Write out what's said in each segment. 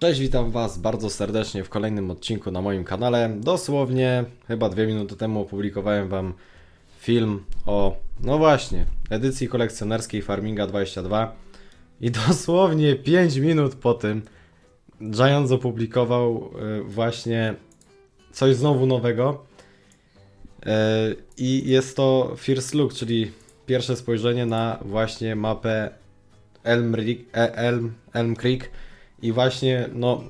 Cześć, witam Was bardzo serdecznie w kolejnym odcinku na moim kanale. Dosłownie chyba dwie minuty temu opublikowałem Wam film o, no właśnie, edycji kolekcjonerskiej Farminga 22 i dosłownie 5 minut po tym Giants opublikował y, właśnie coś znowu nowego. Y, i jest to First Look, czyli pierwsze spojrzenie na właśnie mapę Elm, e- Elm, Elm Creek i właśnie, no,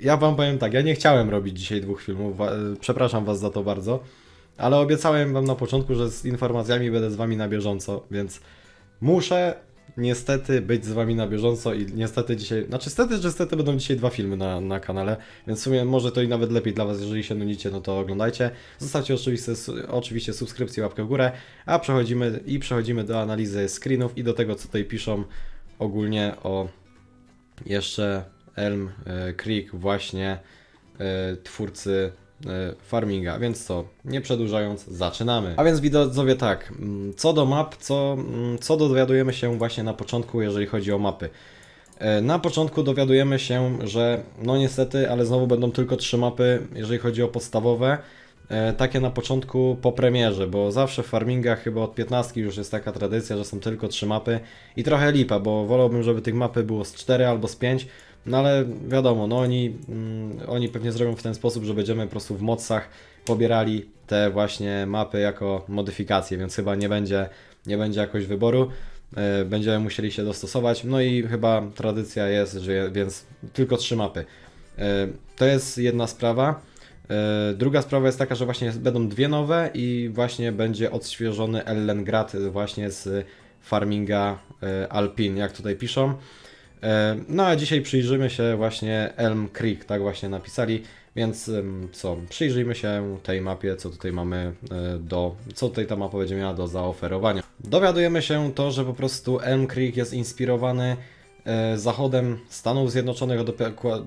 ja wam powiem tak, ja nie chciałem robić dzisiaj dwóch filmów, przepraszam was za to bardzo, ale obiecałem wam na początku, że z informacjami będę z wami na bieżąco, więc muszę niestety być z wami na bieżąco i niestety dzisiaj, znaczy stety, że niestety będą dzisiaj dwa filmy na, na kanale, więc w sumie może to i nawet lepiej dla was, jeżeli się nudzicie, no to oglądajcie. Zostawcie oczywiście, oczywiście subskrypcję, łapkę w górę, a przechodzimy i przechodzimy do analizy screenów i do tego, co tutaj piszą ogólnie o jeszcze Elm e, Creek, właśnie e, twórcy e, Farminga. Więc co, nie przedłużając, zaczynamy. A więc widzowie tak, mm, co do map, co, mm, co dowiadujemy się właśnie na początku, jeżeli chodzi o mapy. Na początku dowiadujemy się, że no niestety, ale znowu będą tylko trzy mapy, jeżeli chodzi o podstawowe. E, Takie na początku po premierze, bo zawsze w farmingach chyba od 15 już jest taka tradycja, że są tylko trzy mapy i trochę lipa, bo wolałbym, żeby tych mapy było z 4 albo z 5, no ale wiadomo, no oni, mm, oni pewnie zrobią w ten sposób, że będziemy po prostu w mocach pobierali te właśnie mapy jako modyfikacje, więc chyba nie będzie, nie będzie jakoś wyboru. E, Będziemy musieli się dostosować. No i chyba tradycja jest, że je- więc tylko trzy mapy. E, To jest jedna sprawa. E, Druga sprawa jest taka, że właśnie będą dwie nowe i właśnie będzie odświeżony Ellengrad właśnie z farminga e, Alpin, jak tutaj piszą. E, No a dzisiaj przyjrzymy się właśnie Elm Creek, tak właśnie napisali, więc co, przyjrzyjmy się tej mapie, co tutaj mamy do, co tutaj ta mapa będzie miała do zaoferowania. Dowiadujemy się to, że po prostu Elm Creek jest inspirowany zachodem Stanów Zjednoczonych,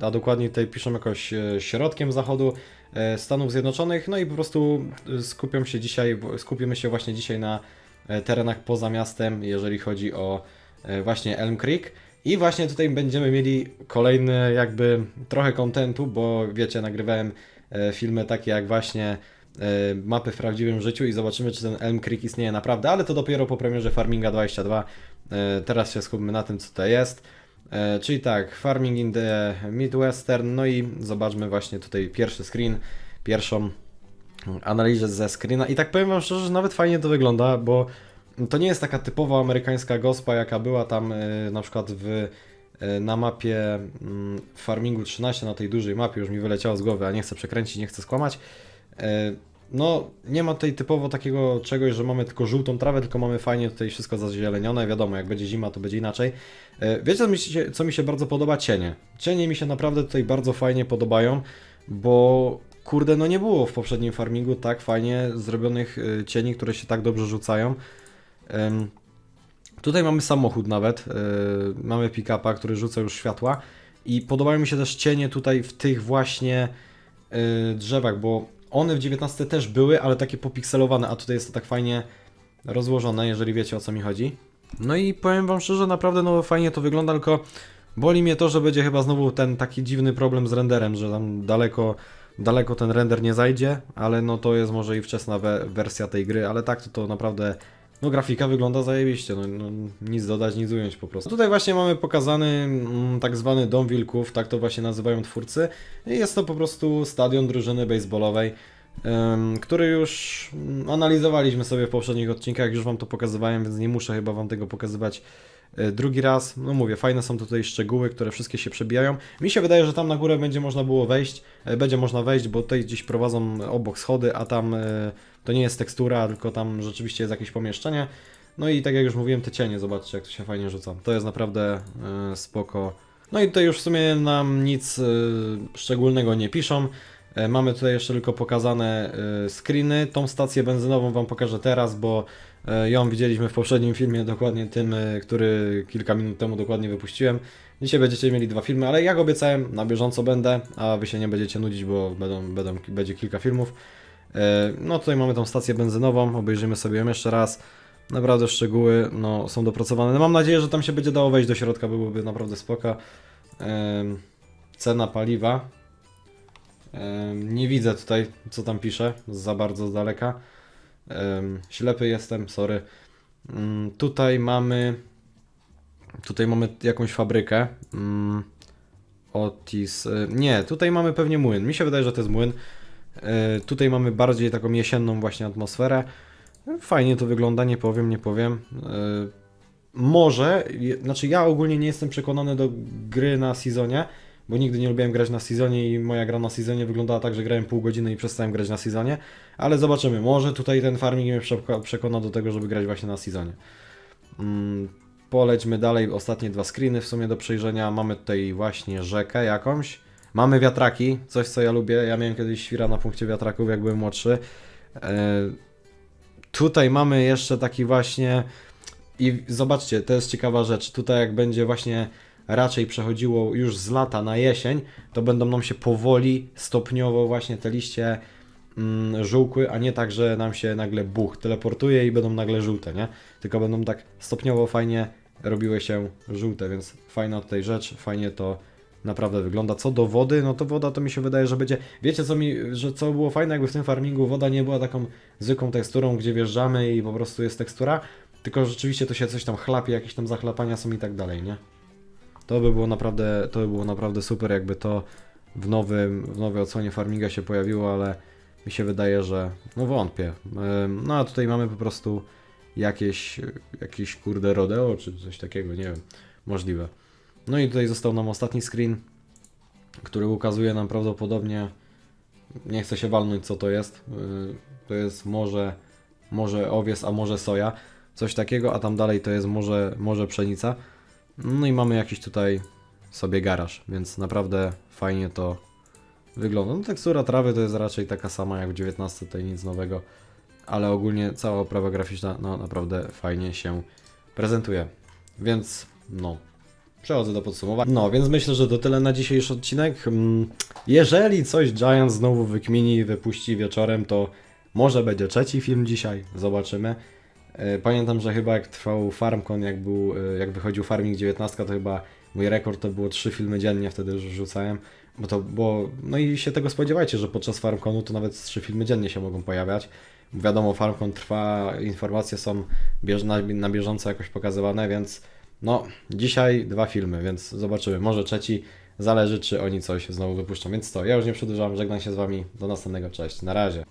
a, dokładniej tutaj piszą jakoś e, środkiem zachodu e, Stanów Zjednoczonych, no i po prostu e, skupią się dzisiaj, skupimy się właśnie dzisiaj na e, terenach poza miastem, jeżeli chodzi o e, właśnie Elm Creek. I właśnie tutaj będziemy mieli kolejny jakby trochę kontentu, bo wiecie, nagrywałem e, filmy takie jak właśnie e, mapy w prawdziwym życiu i zobaczymy, czy ten Elm Creek istnieje naprawdę, ale to dopiero po premierze Farminga 22. E, Teraz się skupmy na tym, co to jest. E, Czyli tak, Farming in the Midwestern, no i zobaczmy właśnie tutaj pierwszy screen, pierwszą analizę ze screena i tak powiem wam szczerze, że nawet fajnie to wygląda, bo to nie jest taka typowa amerykańska gospa, jaka była tam e, na przykład w, na mapie mm, Farmingu 13, na tej dużej mapie, już mi wyleciało z głowy, a nie chcę przekręcić, nie chcę skłamać. No, nie ma tutaj typowo takiego czegoś, że mamy tylko żółtą trawę, tylko mamy fajnie tutaj wszystko zazielenione. Wiadomo, jak będzie zima, to będzie inaczej. E, Wiecie, co mi się, co mi się bardzo podoba? Cienie. Cienie mi się naprawdę tutaj bardzo fajnie podobają, bo kurde, no nie było w poprzednim farmingu tak fajnie zrobionych e, cieni, które się tak dobrze rzucają. Tutaj mamy samochód nawet, e, mamy pick-upa, który rzuca już światła i podobają mi się też cienie tutaj w tych właśnie drzewach, bo one w 19 też były, ale takie popikselowane, a tutaj jest to tak fajnie rozłożone, jeżeli wiecie o co mi chodzi. No i powiem wam szczerze, naprawdę no fajnie to wygląda, tylko boli mnie to, że będzie chyba znowu ten taki dziwny problem z renderem, że tam daleko, daleko ten render nie zajdzie, ale no to jest może i wczesna we wersja tej gry, ale tak to to naprawdę no grafika wygląda zajebiście, no, no nic dodać, nic ująć po prostu. Tutaj właśnie mamy pokazany mm, tak zwany Dom Wilków, tak to właśnie nazywają twórcy. I jest to po prostu stadion drużyny baseballowej, który już mm, analizowaliśmy sobie w poprzednich odcinkach, już wam to pokazywałem, więc nie muszę chyba wam tego pokazywać drugi raz. No mówię, fajne są tutaj szczegóły, które wszystkie się przebijają. Mi się wydaje, że tam na górę będzie można było wejść, e, będzie można wejść, bo tutaj gdzieś prowadzą obok schody, a tam e, to nie jest tekstura, tylko tam rzeczywiście jest jakieś pomieszczenie. No i tak jak już mówiłem, te cienie, zobaczcie jak to się fajnie rzuca. To jest naprawdę e, spoko. No i tutaj już w sumie nam nic e, szczególnego nie piszą. E, Mamy tutaj jeszcze tylko pokazane e, screeny. Tą stację benzynową Wam pokażę teraz, bo e, ją widzieliśmy w poprzednim filmie, dokładnie tym, e, który kilka minut temu dokładnie wypuściłem. Dzisiaj będziecie mieli dwa filmy, ale jak obiecałem, na bieżąco będę, a Wy się nie będziecie nudzić, bo będą, będą, będzie kilka filmów. E, No tutaj mamy tą stację benzynową, obejrzymy sobie ją jeszcze raz. Naprawdę szczegóły no, są dopracowane. No, mam nadzieję, że tam się będzie dało wejść do środka, byłoby naprawdę spoko. Cena paliwa. Nie widzę tutaj, co tam pisze, za bardzo z daleka. Ślepy jestem, sorry. Mm, Tutaj mamy. Tutaj mamy jakąś fabrykę. Mm, Otis. y, Nie, tutaj mamy pewnie młyn. Mi się wydaje, że to jest młyn. Y, Tutaj mamy bardziej taką jesienną właśnie atmosferę. Fajnie to wygląda, nie powiem, nie powiem. Y, Może, znaczy ja ogólnie nie jestem przekonany do gry na sezonie, bo nigdy nie lubiłem grać na sezonie i moja gra na sezonie wyglądała tak, że grałem pół godziny i przestałem grać na sezonie, ale zobaczymy, może tutaj ten farming mnie przeko- przekona do tego, żeby grać właśnie na sezonie. Mm, Polećmy dalej, ostatnie dwa screeny w sumie do przejrzenia. Mamy tutaj właśnie rzekę jakąś. Mamy wiatraki, coś co ja lubię. Ja miałem kiedyś świra na punkcie wiatraków, jak byłem młodszy. E, Tutaj mamy jeszcze taki właśnie. I zobaczcie, to jest ciekawa rzecz. Tutaj, jak będzie właśnie raczej przechodziło już z lata na jesień, to będą nam się powoli, stopniowo właśnie te liście mm, żółkły, a nie tak, że nam się nagle buch teleportuje i będą nagle żółte, nie? Tylko będą tak stopniowo fajnie robiły się żółte, więc fajna tutaj rzecz, fajnie to naprawdę wygląda. Co do wody, no to woda to mi się wydaje, że będzie. Wiecie co mi, że co było fajne, jakby w tym farmingu woda nie była taką zwykłą teksturą, gdzie wjeżdżamy i po prostu jest tekstura, tylko rzeczywiście to się coś tam chlapie, jakieś tam zachlapania są i tak dalej, nie? To by było naprawdę, to by było naprawdę super, jakby to w nowym, w nowej odsłonie farminga się pojawiło, ale mi się wydaje, że no wątpię. No a tutaj mamy po prostu jakieś, jakieś kurde rodeo, czy coś takiego, nie wiem, możliwe. No i tutaj został nam ostatni screen, który ukazuje nam prawdopodobnie, nie chcę się walnąć co to jest, yy, to jest może, może owies, a może soja, coś takiego, a tam dalej to jest może, może pszenica. No i mamy jakiś tutaj sobie garaż, więc naprawdę fajnie to wygląda. No tekstura trawy to jest raczej taka sama jak w 19, tutaj nic nowego, ale ogólnie cała oprawa graficzna no, naprawdę fajnie się prezentuje. Więc no, przechodzę do podsumowania. No, więc myślę, że to tyle na dzisiejszy odcinek. Mm, Jeżeli coś Giant znowu wykmini i wypuści wieczorem, to może będzie trzeci film dzisiaj, zobaczymy. E, Pamiętam, że chyba jak trwał FarmCon, jak, był, e, jak wychodził Farming 19, to chyba mój rekord to było trzy filmy dziennie, wtedy rzucałem. Bo to było, no i się tego spodziewajcie, że podczas FarmConu to nawet trzy filmy dziennie się mogą pojawiać. Wiadomo, FarmCon trwa, informacje są bież, na, na bieżąco jakoś pokazywane, więc no, dzisiaj dwa filmy, więc zobaczymy. Może trzeci, zależy czy oni coś znowu wypuszczą. Więc to, ja już nie przedłużam, żegnam się z Wami, do następnego, cześć, na razie.